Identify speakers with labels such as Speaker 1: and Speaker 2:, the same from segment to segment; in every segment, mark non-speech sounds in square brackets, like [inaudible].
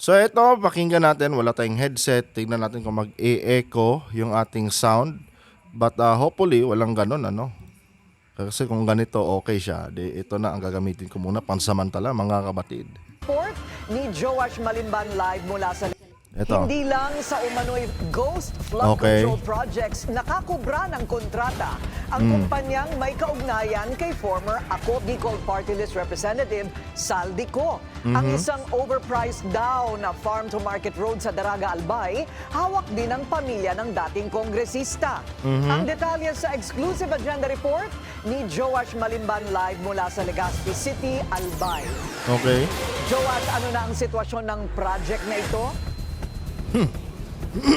Speaker 1: So ito, pakinggan natin, wala tayong headset. Tignan natin kung mag-e-echo yung ating sound. But uh, hopefully, walang ganun, ano. Kasi kung ganito, okay siya. Di, ito na ang gagamitin ko muna, pansamantala, mga kabatid.
Speaker 2: report ni Joash Malimban live mula sa
Speaker 1: Ito.
Speaker 2: Hindi lang sa umano'y ghost flood
Speaker 1: Okay.
Speaker 2: control projects nakakubra ng kontrata ang
Speaker 1: Hmm.
Speaker 2: kumpanyang may kaugnayan kay former Ako Bicol Party List Representative Saldico.
Speaker 1: Mhm.
Speaker 2: Ang isang overpriced daw na farm-to-market road sa Daraga Albay, hawak din ng pamilya ng dating kongresista.
Speaker 1: Mhm.
Speaker 2: Ang detalye sa exclusive agenda report ni Joash Malimban live mula sa Legazpi City, Albay.
Speaker 1: Okay?
Speaker 2: Joash, ano na ang sitwasyon ng project na ito?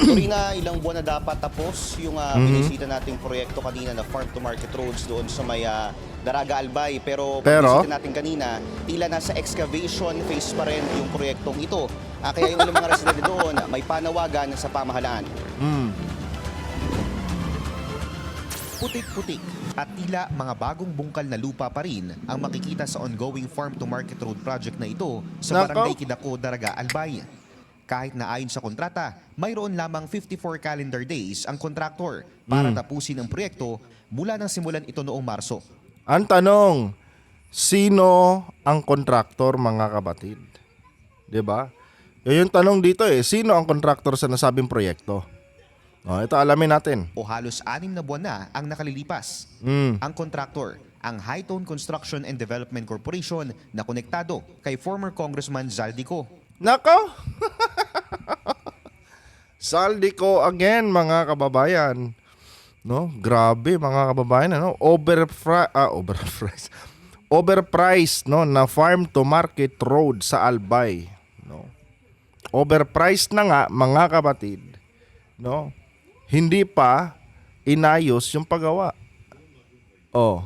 Speaker 3: Corina, ilang buwan na dapat tapos yung uh,
Speaker 1: Mhm.
Speaker 3: binisita nating proyekto kanina na farm to market roads doon sa may ah, Daraga Albay. Pero,
Speaker 1: Pero?
Speaker 3: binisita natin kanina, tila nasa excavation phase pa rin yung proyektong ito. Ah, kaya yung ilang mga residente doon, may panawagan sa pamahalaan.
Speaker 1: Hmm.
Speaker 4: Putik-putik at tila mga bagong bungkal na lupa pa rin ang makikita sa ongoing farm to market road project na ito sa. Barangay Kidako, Daraga, Albay. Kahit na ayon sa kontrata, mayroon lamang 54 calendar days ang kontraktor para tapusin ang proyekto mula nang simulan ito noong Marso.
Speaker 1: Ang tanong, sino ang kontraktor, mga kabatid? 'Di ba? Yun yung tanong dito eh, sino ang kontraktor sa nasabing proyekto? Oh, ito alamin natin.
Speaker 4: O halos anim na buwan na ang nakalilipas.
Speaker 1: Hmm.
Speaker 4: Ang kontraktor, ang High Tone Construction and Development Corporation na konektado kay former Congressman Zaldico.
Speaker 1: Nako! [laughs] Saldico again, mga kababayan. No? Grabe, mga kababayan. Ano? Overfri- ah, overpriced. [laughs] Overpriced, no? Na farm to market road sa Albay. No? Overpriced na nga, mga kapatid. No? Hindi pa inayos yung paggawa. Oh.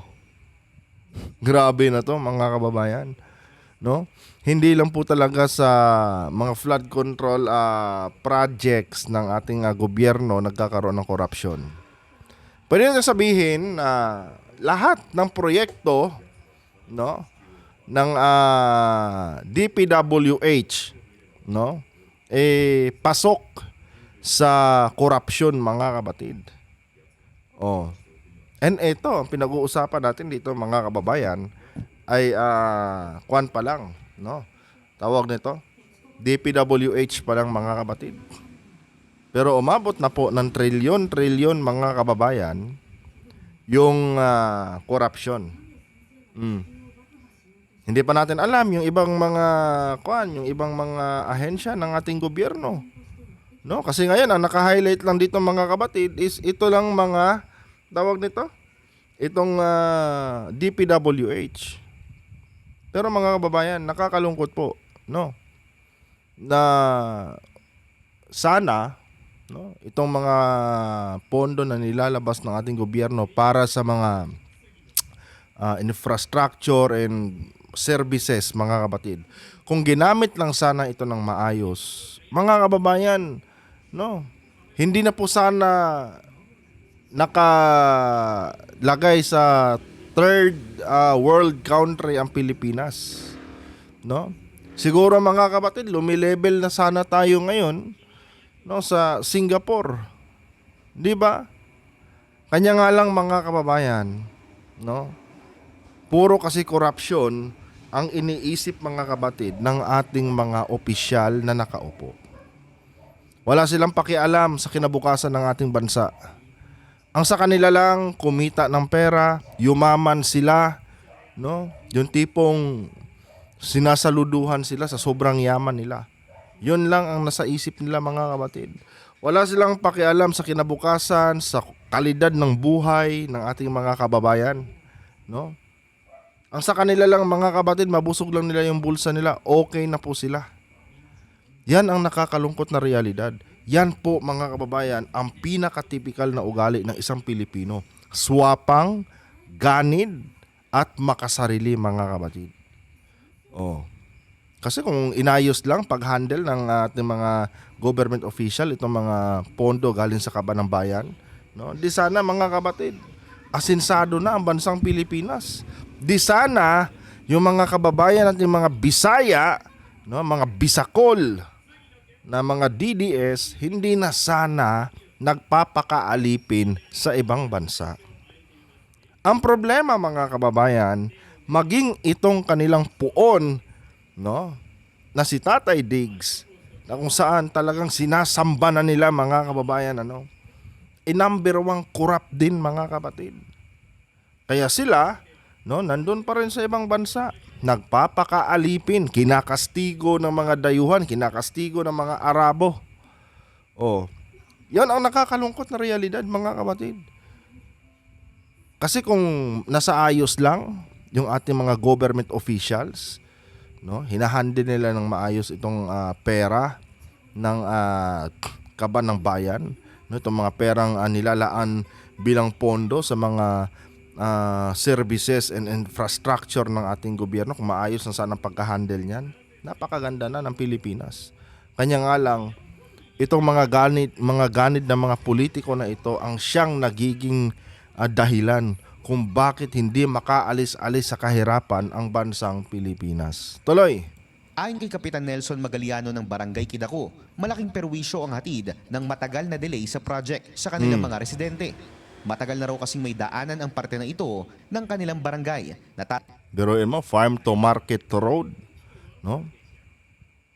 Speaker 1: [laughs] Grabe na to, mga kababayan no? Hindi lang po talaga sa mga flood control ah, projects ng ating ah, gobyerno nagkakaroon ng corruption. Pwede na sabihin na lahat ng proyekto no ng ah, DPWH no eh pasok sa corruption mga kabatid. Oh. And ito, ang pinag-uusapan natin dito mga kababayan ay ah kwan pa lang, no? Tawag nito, DPWH pa lang mga kabatid. Pero umabot na po ng trilyon-trilyon mga kababayan yung ah, corruption. Mm. Hindi pa natin alam yung ibang mga kwan, yung ibang mga ahensya ng ating gobyerno. No, kasi ngayon ang naka-highlight lang dito mga kabatid is ito lang mga tawag nito, itong ah, DPWH. Pero mga kababayan, nakakalungkot po, no? Na sana no, itong mga pondo na nilalabas ng ating gobyerno para sa mga ah, infrastructure and services, mga kapatid. Kung ginamit lang sana ito ng maayos, mga kababayan, no, hindi na po sana nakalagay sa third ah, world country ang Pilipinas. No? Siguro mga kapatid, lumilevel na sana tayo ngayon no sa Singapore. 'Di ba? Kanya nga lang mga kababayan, no? Puro kasi corruption ang iniisip mga kabatid ng ating mga opisyal na nakaupo. Wala silang pakialam sa kinabukasan ng ating bansa. Ang sa kanila lang kumita ng pera, yumaman sila, no? Yung tipong sinasaluduhan sila sa sobrang yaman nila. Yun lang ang nasa isip nila mga kapatid. Wala silang pakialam sa kinabukasan, sa kalidad ng buhay ng ating mga kababayan, no? Ang sa kanila lang mga kapatid, mabusog lang nila yung bulsa nila, okay na po sila. Yan ang nakakalungkot na realidad. Yan po mga kababayan ang pinaka-typical na ugali ng isang Pilipino. Swapang, ganid, at makasarili mga kapatid. Oh. Kasi kung inayos lang pag-handle ng ating mga government official itong mga pondo galing sa kaba ng bayan, no? Di sana mga kapatid, asinsado na ang bansang Pilipinas. Di sana yung mga kababayan natin mga Bisaya, no, mga Bisakol, na mga DDS hindi na sana nagpapakaalipin sa ibang bansa. Ang problema mga kababayan, maging itong kanilang puon, no, na si Tatay Diggs, na kung saan talagang sinasamba na nila mga kababayan, ano, e number one corrupt din mga kapatid. Kaya sila, no, nandun pa rin sa ibang bansa. Nagpapakaalipin, kinakastigo ng mga dayuhan, kinakastigo ng mga Arabo. Oh, yan ang nakakalungkot na realidad mga kapatid. Kasi kung nasa ayos lang yung ating mga government officials, no, hinahandi nila ng maayos itong ah, pera ng ah, kaban ng bayan, no, itong mga perang ah, nilalaan bilang pondo sa mga ah, services and infrastructure ng ating gobyerno, kung maayos na sana ang pagka-handle niyan, napakaganda na ng Pilipinas. Kanya nga lang, itong mga ganit mga ganid na mga politiko na ito ang siyang nagiging ah, dahilan kung bakit hindi makaalis-alis sa kahirapan ang bansang Pilipinas. Tuloy.
Speaker 4: Ayon kay Kapitan Nelson Magaliano ng Barangay Kidako, malaking perwisyo ang hatid ng matagal na delay sa project sa kanilang mga residente. Matagal na raw kasing may daanan ang parte na ito ng kanilang barangay na ta-
Speaker 1: Biruin mo, farm to market road. No?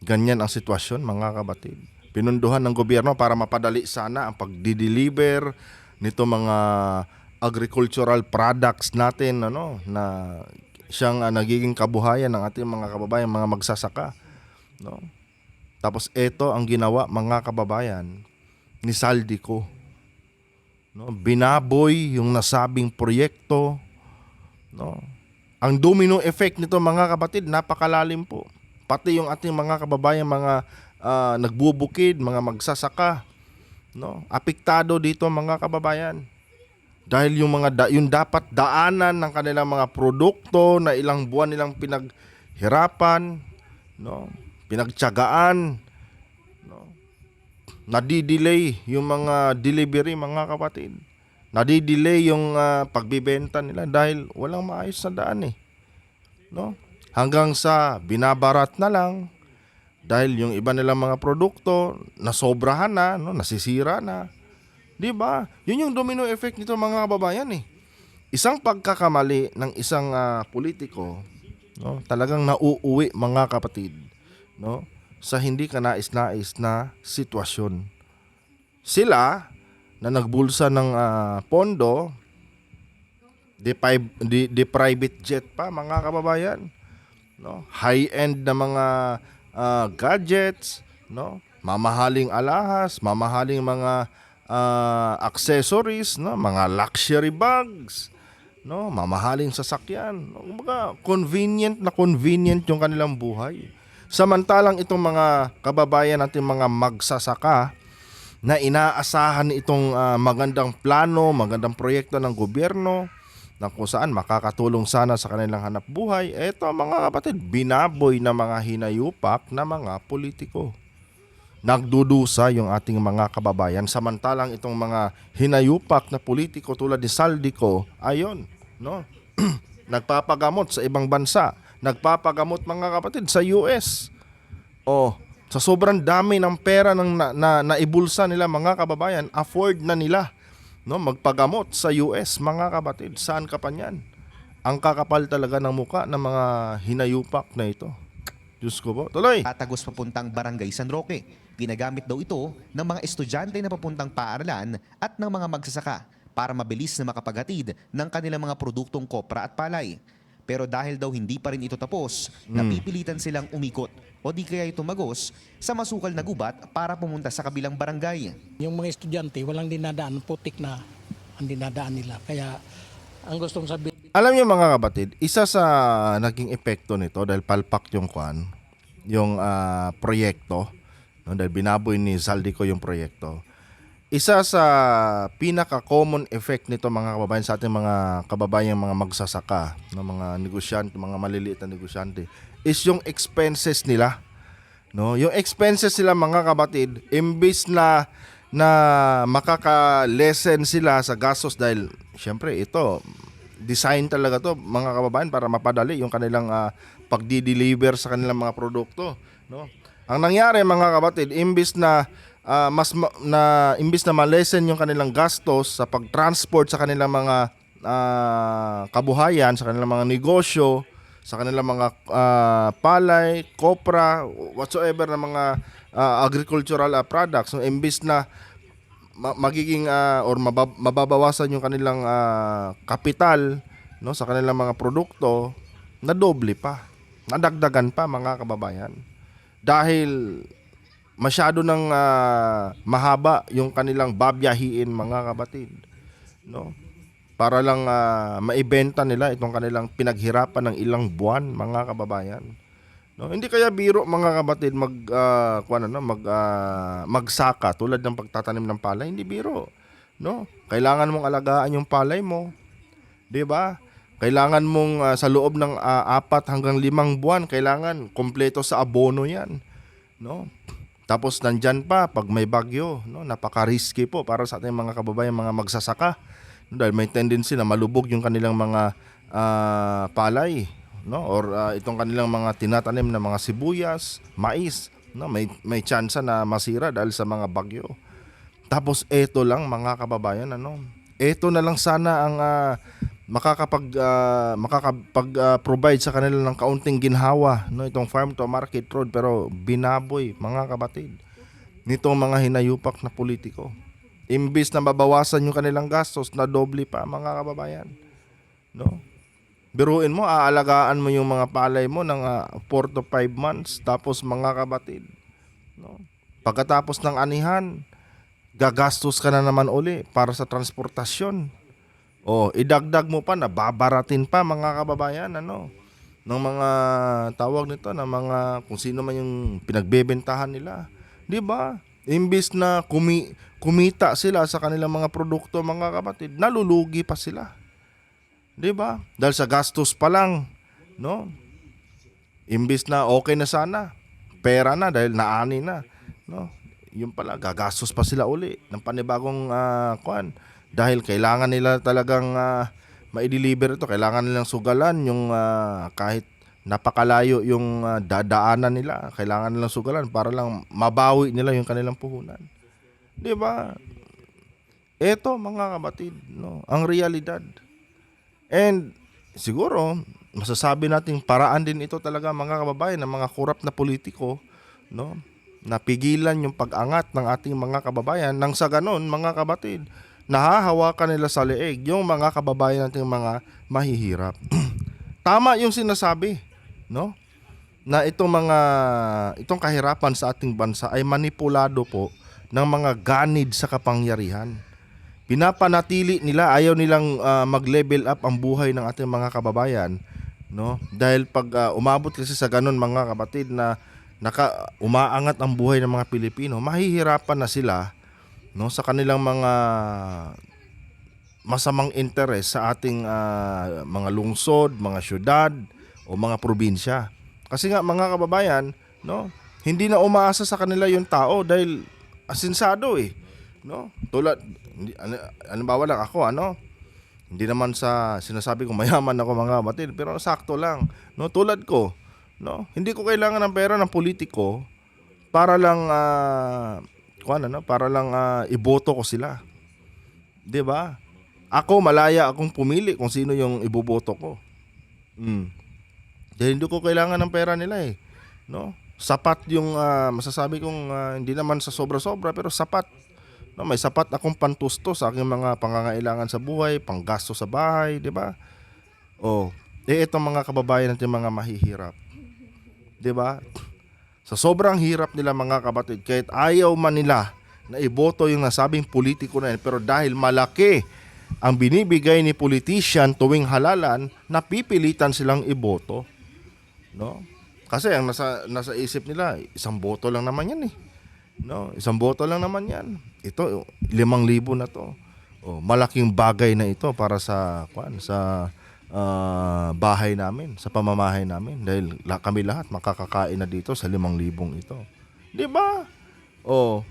Speaker 1: Ganyan ang sitwasyon mga kabatid. Pinunduhan ng gobyerno para mapadali sana ang pagdi-deliver nito mga agricultural products natin ano na siyang ah, nagiging kabuhayan ng ating mga kababayan, mga magsasaka. No? Tapos ito ang ginawa mga kababayan ni Saldico. No? Binaboy yung nasabing proyekto. No? Ang domino effect nito mga kapatid, napakalalim po. Pati yung ating mga kababayan, mga ah, nagbubukid, mga magsasaka, no? Apektado dito mga kababayan. Dahil yung mga da- yung dapat daanan ng kanilang mga produkto na ilang buwan nilang pinaghirapan, no? Pinagtiyagaan? Nadidelay yung mga delivery mga kapatid. Nadidelay yung ah, pagbibenta nila dahil walang maayos na daan eh. No? Hanggang sa binabarat na lang dahil yung iba nilang mga produkto nasobrahan na, no, nasisira na. 'Di ba? Yun yung domino effect nito mga kababayan eh. Isang pagkakamali ng isang ah, politiko, no, talagang nauuwi mga kapatid, no, sa hindi ka nais-nais na sitwasyon. Sila na nagbulsa ng ah, pondo, pi- di, di private jet pa mga kababayan, no? High-end na mga ah, gadgets, no? Mamahaling alahas, mamahaling mga ah, accessories, no? Mga luxury bags, no? Mamahaling sasakyan. No? Kumbaga, convenient na convenient yung kanilang buhay. Samantalang itong mga kababayan natin mga magsasaka na inaasahan itong ah, magandang plano, magandang proyekto ng gobyerno na kung saan makakatulong sana sa kanilang hanap buhay, eto mga kapatid, binaboy na mga hinayupak na mga politiko. Nagdudusa yung ating mga kababayan samantalang itong mga hinayupak na politiko tulad ni Saldico, ayon, no? [clears throat] nagpapagamot sa ibang bansa, nagpapagamot mga kapatid sa US. Oh, sa sobrang dami ng pera ng na, na, naibulsa nila mga kababayan, afford na nila no magpagamot sa US mga kapatid. Saan ka pa niyan? Ang kakapal talaga ng muka ng mga hinayupak na ito. Diyos ko po. Tuloy.
Speaker 4: tatagos papuntang Barangay San Roque. Ginagamit daw ito ng mga estudyante na papuntang paaralan at ng mga magsasaka para mabilis na makapaghatid ng kanilang mga produktong kopra at palay. Pero dahil daw hindi pa rin ito tapos, napipilitan silang umikot o di kaya tumagos sa masukal na gubat para pumunta sa kabilang barangay.
Speaker 5: Yung mga estudyante, walang dinadaan, putik na ang dinadaan nila. Kaya ang gustong sabihin,
Speaker 1: Alam niyo mga kapatid, isa sa naging epekto nito dahil palpak yung kwan, yung ah, proyekto, no, dahil binaboy ni Saldico yung proyekto. Isa sa pinaka-common effect nito mga kababayan sa ating mga kababayan mga magsasaka, no, mga negosyante, mga maliliit na negosyante, is yung expenses nila. No, yung expenses nila mga kapatid, imbis na na makaka-lessen sila sa gastos dahil syempre ito design talaga to mga kababayan para mapadali yung kanilang ah, pagdi-deliver sa kanilang mga produkto, no? Ang nangyari mga kapatid, imbis na ah, mas ma- na imbis na malesen yung kanilang gastos sa pag-transport sa kanilang mga ah, kabuhayan, sa kanilang mga negosyo, sa kanilang mga ah, palay, kopra, whatsoever na mga ah, agricultural ah, products, no, imbis na ma- magiging ah, or mabab- mababawasan yung kanilang ah, kapital no sa kanilang mga produkto na doble pa nadagdagan pa mga kababayan. Dahil masyado nang ah, mahaba yung kanilang babyahiin mga kapatid no para lang ah, maibenta nila itong kanilang pinaghirapan ng ilang buwan mga kababayan No, hindi kaya biro mga kapatid mag uh, ano no, mag ah, magsaka tulad ng pagtatanim ng palay, hindi biro. No? Kailangan mong alagaan yung palay mo. 'Di ba? Kailangan mong ah, sa loob ng ah, apat hanggang limang buwan, kailangan kompleto sa abono 'yan. No? Tapos nandyan pa pag may bagyo, no? Napaka-risky po para sa ating mga kababayan mga magsasaka. No, dahil may tendency na malubog yung kanilang mga ah, palay, no? Or ah, itong kanilang mga tinatanim na mga sibuyas, mais, no? May may tsansa na masira dahil sa mga bagyo. Tapos eto lang mga kababayan ano. Eto na lang sana ang ah, makakapag ah, makakapag ah, sa kanila ng kaunting ginhawa no itong farm to market road pero binaboy mga kapatid nitong mga hinayupak na politiko. Imbis na mabawasan yung kanilang gastos na doble pa mga kababayan. No? Biruin mo, aalagaan mo yung mga palay mo ng 4 to 5 months tapos mga kabatid. No? Pagkatapos ng anihan, gagastos ka na naman uli para sa transportasyon. O, idagdag mo pa na babaratin pa mga kababayan ano ng mga tawag nito ng mga kung sino man yung pinagbebentahan nila. 'Di ba? Imbis na kumi, kumita sila sa kanilang mga produkto mga kapatid, nalulugi pa sila. 'Di ba? Dahil sa gastos pa lang, no? Imbis na okay na sana, pera na dahil naani na, no? Yung pala gagastos pa sila uli ng panibagong ah, kwan dahil kailangan nila talagang ah, ma-deliver ito, kailangan nilang sugalan yung ah, kahit napakalayo yung ah, dadaanan nila, kailangan nilang sugalan para lang mabawi nila yung kanilang puhunan. 'Di ba? Ito mga kapatid, no, ang realidad. And siguro, masasabi nating paraan din ito talaga mga kababayan ng mga kurap na politiko, no? Napigilan yung pag-angat ng ating mga kababayan nang sa ganon, mga kabatid, nahahawakan nila sa leeg yung mga kababayan nating mga mahihirap. [clears throat] Tama yung sinasabi, no? Na itong mga itong kahirapan sa ating bansa ay manipulado po ng mga ganid sa kapangyarihan pinapanatili nila ayaw nilang ah, mag-level up ang buhay ng ating mga kababayan no dahil pag ah, umabot kasi sa ganun mga kapatid na naka umaangat ang buhay ng mga Pilipino mahihirapan na sila no sa kanilang mga masamang interes sa ating ah, mga lungsod, mga syudad o mga probinsya. Kasi nga mga kababayan, no, hindi na umaasa sa kanila yung tao dahil asinsado eh. No? Tulad hindi ano, halimbawa lang ako ano, hindi naman sa sinasabi ko mayaman ako mga kapatid, pero sakto lang. No, tulad ko, no? Hindi ko kailangan ng pera ng politiko para lang ah kuwan, ano, para lang ah, iboto ko sila. 'Di ba? Ako malaya akong pumili kung sino yung iboboto ko. Mm. Dahil hindi ko kailangan ng pera nila eh. No? Sapat yung ah, masasabi kong ah, hindi naman sa sobra-sobra pero sapat. No, may sapat akong pantusto sa aking mga pangangailangan sa buhay, panggasto sa bahay, 'di ba? Oh, eh itong mga kababayan natin mga mahihirap. 'Di ba? Sa sobrang hirap nila mga kapatid, kahit ayaw man nila na iboto yung nasabing politiko na yan, pero dahil malaki ang binibigay ni politician tuwing halalan, napipilitan silang iboto. No? Kasi ang nasa nasa isip nila, isang boto lang naman yan eh. No, isang boto lang naman yan. Ito, limang libo na to. Oh, malaking bagay na ito para sa kwan, sa ah, bahay namin, sa pamamahay namin dahil kami lahat makakakain na dito sa limang libong ito. 'Di ba? Oh.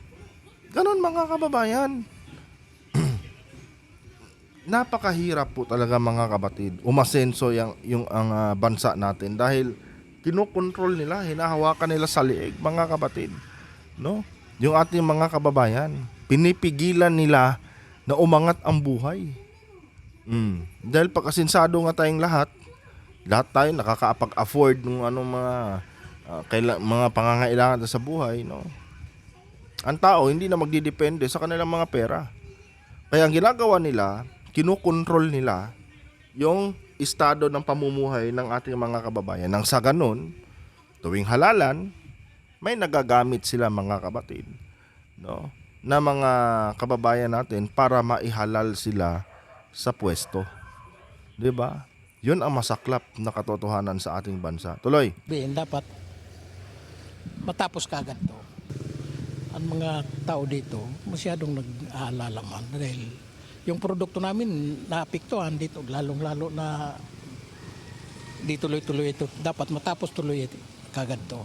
Speaker 1: Ganon mga kababayan. [clears throat] Napakahirap po talaga mga kapatid umasenso yung, yung ang ah, bansa natin dahil Kinukontrol nila, hinahawakan nila sa liig, mga kapatid. No? Yung ating mga kababayan, pinipigilan nila na umangat ang buhay. Mm. Dahil pagkasinsado nga tayong lahat, lahat tayo nakakapag-afford ng anong mga ah, kaila- mga pangangailangan sa buhay, no? Ang tao hindi na magdidepende sa kanilang mga pera. Kaya ang ginagawa nila, kinukontrol nila yung estado ng pamumuhay ng ating mga kababayan. Nang sa ganun, tuwing halalan, may nagagamit sila mga kapatid, no? Na mga kababayan natin para maihalal sila sa pwesto. 'Di ba? 'Yun ang masaklap na katotohanan sa ating bansa. Tuloy.
Speaker 5: Bin, dapat matapos kagad to. Ang mga tao dito masyadong nag-aalala man dahil yung produkto namin naapektuhan dito lalong-lalo na di tuloy-tuloy ito. Dapat matapos tuloy ito kagad to.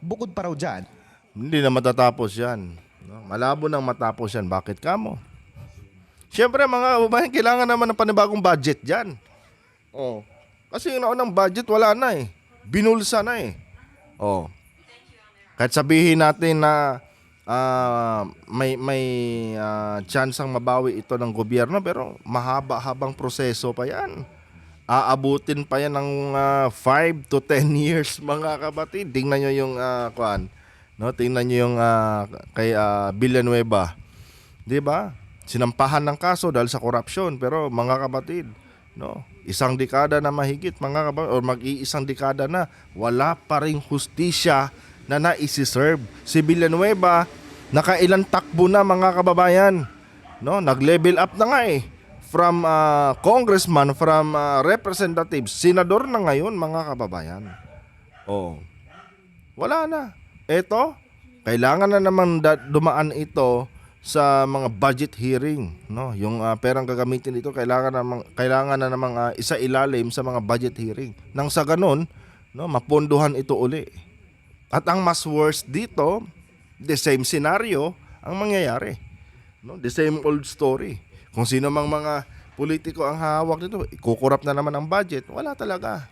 Speaker 4: Bukod pa raw dyan,
Speaker 1: Hindi na matatapos 'yan. Malabo nang matapos 'yan. Bakit kamo? Siyempre mga kababayan, kailangan naman ng panibagong budget diyan. Oh. Kasi yung naunang budget wala na eh. Binulsa na eh. Oh. Kahit sabihin natin na ah, may may uh, chance ang mabawi ito ng gobyerno pero mahaba-habang proseso pa 'yan. Aabutin pa 'yan ng 5 to 10 [laughs] years mga kapatid. Tingnan niyo yung ah, kuan. No, tingnan niyo yung ah, kay ah, Villanueva. 'Di ba? Sinampahan ng kaso dahil sa korupsyon pero mga kapatid, no, isang dekada na mahigit mga kapatid o mag-iisang dekada na wala pa ring hustisya na naisiserve. Si Villanueva nakailang takbo na mga kababayan. No, nag-level up na nga eh. From ah, congressman, from ah, representative, senador na ngayon mga kababayan. Oh. Wala na. Ito, kailangan na naman dumaan ito sa mga budget hearing, no? Yung ah, perang gagamitin dito kailangan namang kailangan na namang ah, isa ilalim sa mga budget hearing. Nang sa ganun, no, mapondohan ito uli. At ang mas worst dito, the same scenario ang mangyayari. No, the same old story. Kung sino mang mga politiko ang hawak nito, kukurap na naman ang budget. Wala talaga.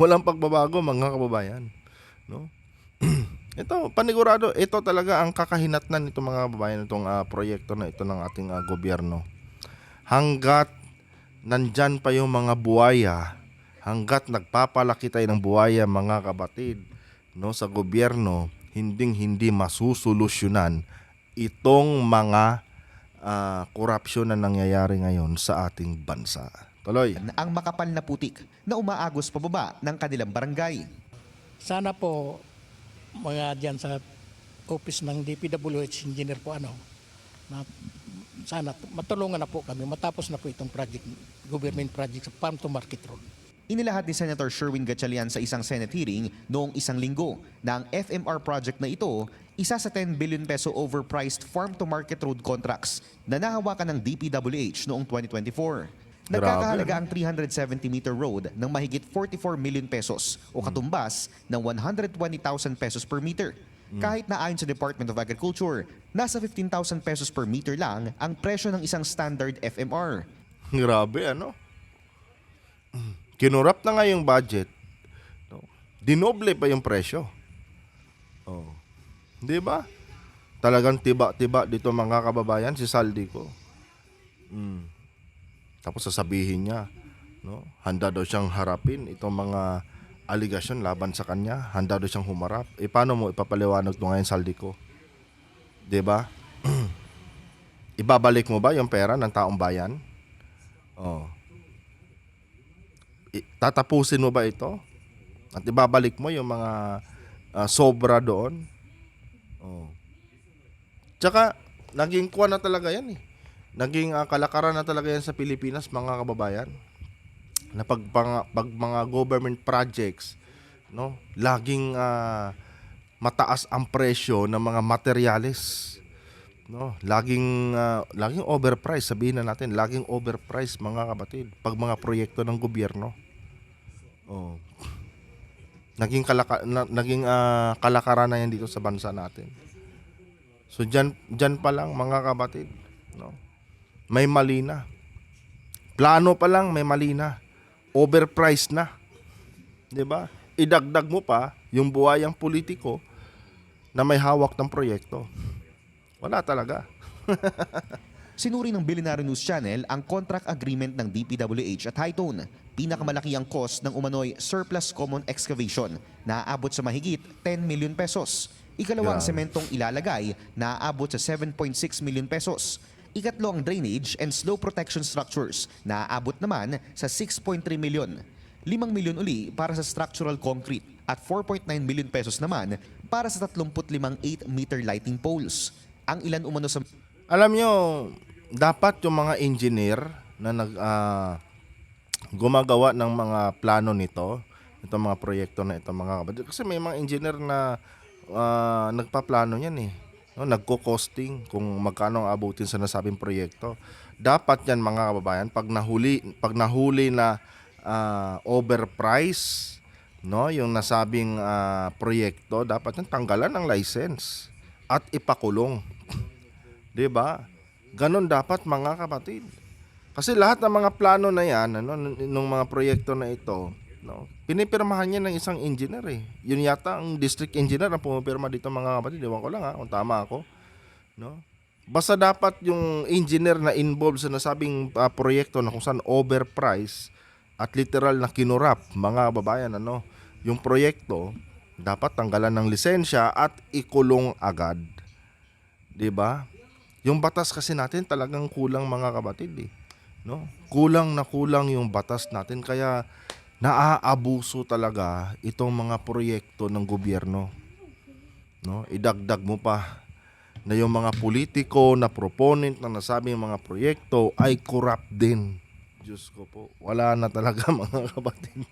Speaker 1: Walang pagbabago mga kababayan. No? [clears throat] ito, panigurado, ito talaga ang kakahinatnan nito mga kababayan itong ah, proyekto na ito ng ating ah, gobyerno. Hanggat nandyan pa yung mga buwaya, hanggat nagpapalaki tayo ng buwaya mga kabatid, no, sa gobyerno, hinding hindi masusolusyonan itong mga ah, korupsyon na nangyayari ngayon sa ating bansa. Tuloy.
Speaker 4: ang makapal na putik na umaagos pababa ng kanilang barangay.
Speaker 5: Sana po mga diyan sa office ng DPWH engineer po ano na sana matulungan na po kami matapos na po itong project government project sa farm to market road.
Speaker 4: Inilahad ni Senator Sherwin Gatchalian sa isang Senate hearing noong isang linggo na ang FMR project na ito isa sa 10 billion peso overpriced farm-to-market road contracts na nahawakan ng DPWH noong 2024. Nagkakahalaga ang 370 meter road ng mahigit 44 million pesos o katumbas ng 120,000 pesos per meter. Kahit na ayon sa Department of Agriculture, nasa 15,000 pesos per meter lang ang presyo ng isang standard FMR.
Speaker 1: Grabe, ano? Kinurap na nga yung budget. No? Dinoble pa yung presyo. Oh. Di ba? Talagang tiba-tiba dito mga kababayan si Saldi ko. Mm. Tapos sasabihin niya, no? Handa daw siyang harapin itong mga aligasyon laban sa kanya. Handa daw siyang humarap. Eh paano mo ipapaliwanag to ngayon Saldi ko? 'Di ba? [clears throat] Ibabalik mo ba yung pera ng taong bayan? Oh. I- tatapusin mo ba ito? At ibabalik mo yung mga ah, sobra doon? Oh. Tsaka, naging kuha na talaga yan eh. Naging ah, kalakaran na talaga yan sa Pilipinas, mga kababayan. Na pag, pang- pag mga government projects, no, laging ah, mataas ang presyo ng mga materyales. No, laging ah, laging overpriced sabihin na natin, laging overpriced mga kapatid pag mga proyekto ng gobyerno. Oh. Naging kalaka, na, naging ah, kalakaran na yan dito sa bansa natin. So diyan diyan pa lang mga kapatid, no. May mali na. Plano pa lang may mali na. Overpriced na. 'Di ba? Idagdag mo pa yung buhayang politiko na may hawak ng proyekto. Wala talaga. [laughs]
Speaker 4: Sinuri ng Billionaire News Channel ang contract agreement ng DPWH at Hightone. Pinakamalaki ang cost ng umano'y surplus common excavation na aabot sa mahigit 10 million pesos. Ikalawang
Speaker 1: Grabe.
Speaker 4: sementong ilalagay na aabot sa 7.6 million pesos. Ikatlo ang drainage and slow protection structures na aabot naman sa 6.3 million. 5 milyon uli para sa structural concrete at 4.9 million pesos naman para sa 35 8-meter lighting poles. Ang ilan umano sa
Speaker 1: Alam nyo, dapat yung mga engineer na nag ah, gumagawa ng mga plano nito, itong mga proyekto na ito mga kapatid. Kasi may mga engineer na ah, nagpaplano yan eh. No, nagko-costing kung magkano ang abutin sa nasabing proyekto. Dapat yan mga kababayan, pag nahuli, pag nahuli na ah, overprice, no, yung nasabing ah, proyekto, dapat yan tanggalan ng license at ipakulong. [laughs] 'Di ba? Ganon dapat mga kapatid. Kasi lahat ng mga plano na 'yan, ano, nung mga proyekto na ito, no, pinipirmahan niya ng isang engineer eh. Yun yata ang district engineer ang pumipirma dito mga kapatid. Ewan ko lang ha, kung tama ako. No? Basta dapat yung engineer na involved sa nasabing ah, proyekto na kung saan overprice at literal na kinurap mga kababayan ano yung proyekto dapat tanggalan ng lisensya at ikulong agad 'di ba? Yung batas kasi natin talagang kulang mga kapatid eh. No? Kulang na kulang yung batas natin kaya naaabuso talaga itong mga proyekto ng gobyerno. No? Idagdag mo pa na yung mga politiko na proponent na nasabing mga proyekto ay corrupt din. Diyos ko po, wala na talaga [laughs] mga kapatid.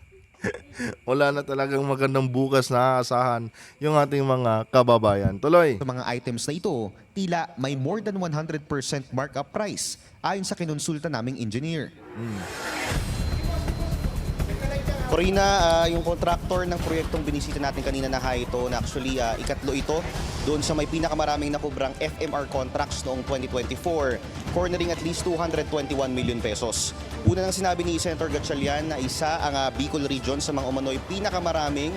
Speaker 1: wala na talagang magandang bukas na aasahan yung ating mga kababayan. Tuloy.
Speaker 4: Sa mga items na ito, tila may more than 100% markup price ayon sa kinonsulta naming engineer.
Speaker 3: Corina, ah, yung contractor ng proyektong binisita natin kanina na Haito, na actually ah, ikatlo ito doon sa may pinakamaraming nakubrang FMR contracts noong 2024, cornering at least 221 million pesos. Una nang sinabi ni Senator Gatchalian na isa ang ah, Bicol Region sa mga umano'y pinakamaraming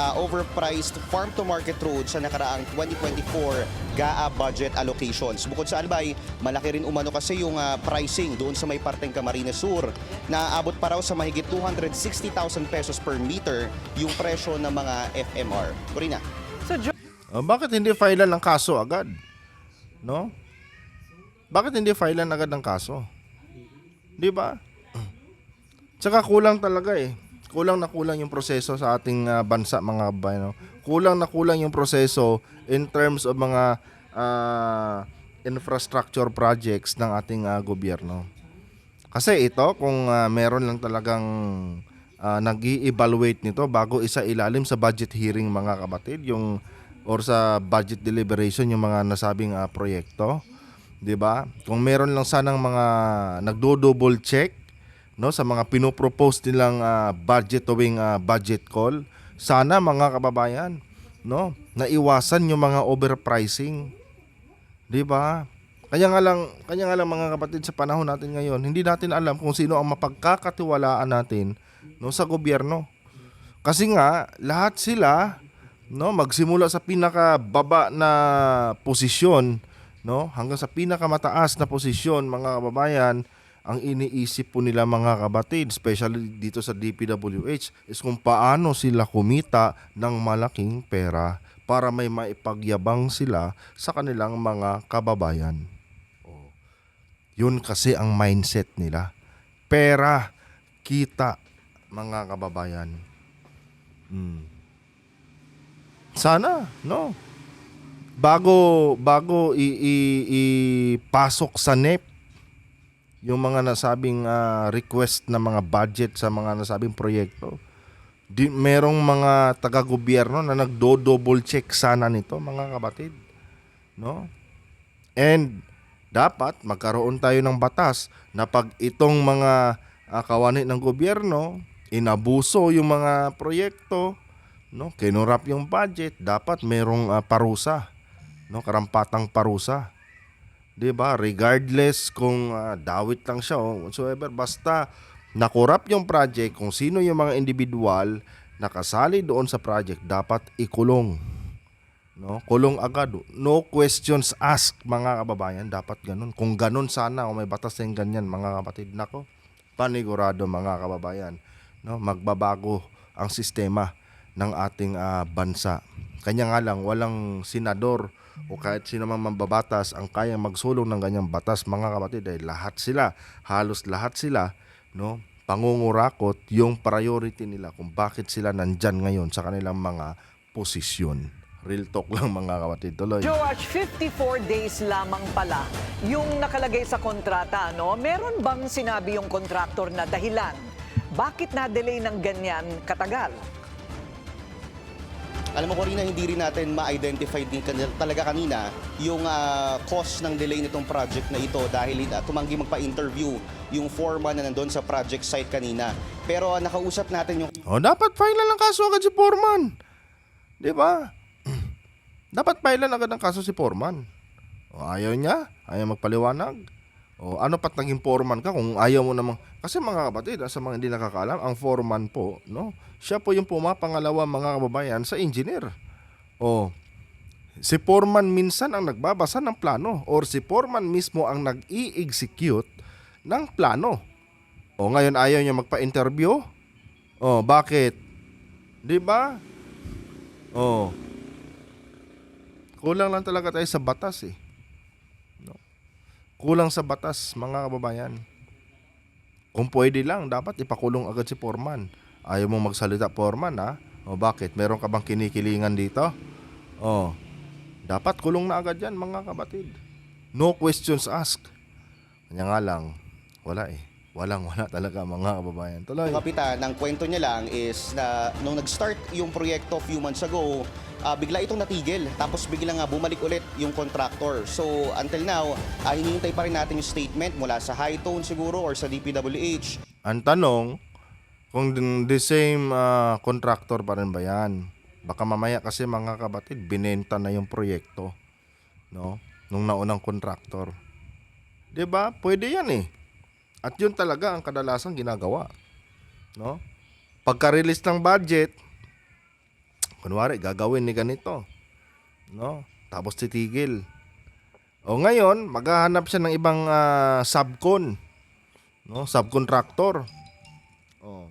Speaker 3: ah, overpriced farm-to-market roads sa nakaraang 2024 GAA budget allocations. Bukod sa Albay, malaki rin umano kasi yung ah, pricing doon sa may parteng Camarines Sur na abot pa raw sa mahigit 260,000 pesos per meter yung presyo ng mga FMR. Corina.
Speaker 2: So, Jo-
Speaker 1: Oh, bakit hindi filean ng kaso agad? No? Bakit hindi filean agad ng kaso? 'Di ba? Tsaka kulang talaga eh. Kulang na kulang yung proseso sa ating ah, bansa mga kabayan. No? Kulang na kulang yung proseso in terms of mga ah, infrastructure projects ng ating ah, gobyerno. Kasi ito, kung ah, meron lang talagang uh, nag evaluate nito bago isa ilalim sa budget hearing mga kapatid, yung or sa budget deliberation yung mga nasabing ah, proyekto, 'di ba? Kung meron lang sanang mga nagdo-double check no sa mga pinopropose nilang ah, budget tuwing ah, budget call, sana mga kababayan, no, naiwasan yung mga overpricing. 'Di ba? Kaya nga lang, kanya nga lang mga kapatid sa panahon natin ngayon, hindi natin alam kung sino ang mapagkakatiwalaan natin no sa gobyerno. Kasi nga lahat sila no magsimula sa pinakababa na posisyon no hanggang sa pinakamataas na posisyon mga kababayan ang iniisip po nila mga kabatid, especially dito sa DPWH, is kung paano sila kumita ng malaking pera para may maipagyabang sila sa kanilang mga kababayan. Oh. Yun kasi ang mindset nila. Pera, kita, mga kababayan. Hmm. Sana, no? Bago bago i, i- ipasok sa NEP yung mga nasabing ah, request na mga budget sa mga nasabing proyekto. Di, merong mga taga-gobyerno na nagdo-double check sana nito, mga kapatid. No? And dapat magkaroon tayo ng batas na pag itong mga uh, kawani ng gobyerno inabuso yung mga proyekto, no? Kinurap yung budget, dapat merong ah, parusa, no? Karampatang parusa. 'Di ba? Regardless kung ah, dawit lang siya o whatsoever, basta nakurap yung project, kung sino yung mga individual nakasali doon sa project dapat ikulong. No? Kulong agad. No questions asked, mga kababayan. Dapat ganun. Kung ganun sana, o may batas ng ganyan, mga kapatid. Nako, panigurado, mga kababayan. No? Magbabago ang sistema ng ating ah, bansa. Kanya nga lang, walang senador o kahit sino man mambabatas ang kayang magsulong ng ganyang batas, mga kapatid. Dahil lahat sila, halos lahat sila, no? pangungurakot yung priority nila kung bakit sila nandyan ngayon sa kanilang mga posisyon. Real talk lang mga kapatid. Tuloy.
Speaker 2: George, 54 days lamang pala yung nakalagay sa kontrata, no? Meron bang sinabi yung kontraktor na dahilan? Bakit na-delay ng ganyan katagal?
Speaker 3: Alam mo, Corina, hindi rin natin ma-identify din kan- talaga kanina yung ah, cause ng delay nitong project na ito dahil uh, tumanggi magpa-interview yung foreman na nandun sa project site kanina. Pero ah, nakausap natin yung
Speaker 1: O, dapat file lang kaso agad si Foreman. Di ba? [clears throat] dapat file lang agad ng kaso si Foreman. O, ayaw niya? Ayaw magpaliwanag? O, ano pat naging foreman ka kung ayaw mo namang... Kasi mga kapatid, ah, sa mga hindi nakakaalam, ang foreman po, no? Siya po yung pumapangalawa mga kababayan sa engineer. O, si foreman minsan ang nagbabasa ng plano or si foreman mismo ang nag-i-execute ng plano. O ngayon ayaw niya magpa-interview? Oh, bakit? 'Di ba? Oh. Kulang lang talaga tayo sa batas eh. Kulang sa batas, mga kababayan. Kung pwede lang, dapat ipakulong agad si Foreman. Ayaw mo magsalita, Foreman, ha? O bakit? Meron ka bang kinikilingan dito? Oh. Dapat kulong na agad yan, mga kapatid. No questions asked. Kanya nga lang, wala eh. Walang wala talaga mga kababayan. Tuloy.
Speaker 3: kapitan, ang kwento niya lang is na nung nag-start yung proyekto few months ago, ah, bigla itong natigil. Tapos bigla nga bumalik ulit yung contractor. So until now, uh, hinihintay pa rin natin yung statement mula sa High Tone siguro or sa DPWH.
Speaker 1: Ang tanong, kung the same ah, contractor pa rin ba yan? Baka mamaya kasi mga kabatid, binenta na yung proyekto. No? Nung naunang contractor. 'Di ba? Pwede yan eh. At yun talaga ang kadalasan ginagawa. No? Pagka-release ng budget, kunwari, gagawin ni ganito. No? Tapos titigil. O ngayon, maghahanap siya ng ibang ah, subcon no subcontractor oh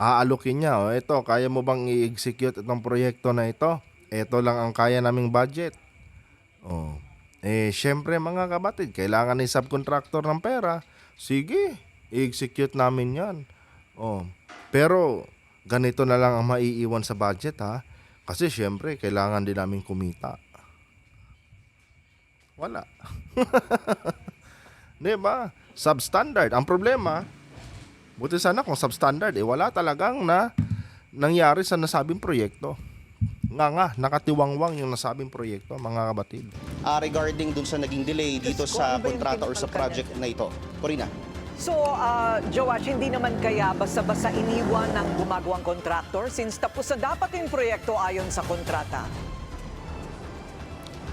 Speaker 1: aalokin niya oh ito kaya mo bang i-execute itong proyekto na ito ito lang ang kaya naming budget oh eh syempre mga kabatid kailangan ni subcontractor ng pera sige i-execute namin yan oh pero ganito na lang ang maiiwan sa budget ha kasi syempre kailangan din namin kumita wala [laughs] Di ba? Substandard. Ang problema, buti sana kung substandard, eh wala talagang na nangyari sa nasabing proyekto. Nga nga, nakatiwangwang yung nasabing proyekto, mga kabatid.
Speaker 3: Ah, regarding dun sa naging delay dito
Speaker 2: Diyos ko,
Speaker 3: sa
Speaker 2: ano ba yung
Speaker 3: kontrata or sa project na ito. Corina.
Speaker 2: So, uh, Joash, hindi naman kaya basta-basta iniwan ng gumagawang kontraktor since tapos na dapat yung proyekto ayon sa kontrata?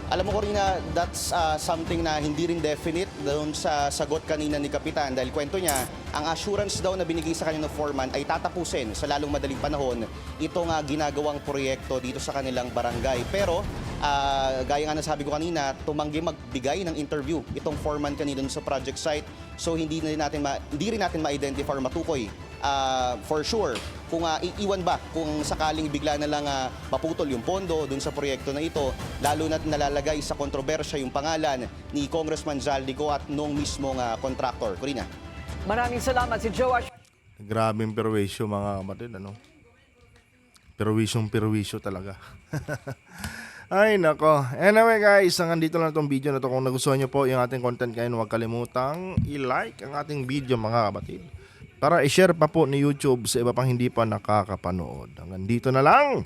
Speaker 3: Alam mo Corina, that's ah, something na hindi rin definite doon sa sagot kanina ni Kapitan dahil kwento niya, ang assurance daw na binigay sa kanya ng foreman ay tatapusin sa lalong madaling panahon itong ah, ginagawang proyekto dito sa kanilang barangay. Pero ah, gaya nga nasabi ko kanina, tumanggi magbigay ng interview itong foreman kanina sa project site. So hindi rin natin ma- hindi rin natin ma-identify or matukoy ah, for sure kung ah, iiwan ba kung sakaling bigla na lang ah, maputol yung pondo dun sa proyekto na ito lalo na nalalagay sa kontrobersya yung pangalan ni Congressman Zaldico at nung mismong ah, contractor. Corina.
Speaker 2: Maraming salamat si Joash.
Speaker 1: Grabing perwisyo, mga kabatid, ano? Perwisyong perwisyo talaga. [laughs] Ay, nako. Anyway, guys, hanggang dito lang itong video na to. Kung nagustuhan nyo po yung ating content kayo, huwag kalimutang i-like ang ating video, mga kabatid. Para i-share pa po ni YouTube sa iba pang hindi pa nakakapanood. Hanggang dito na lang.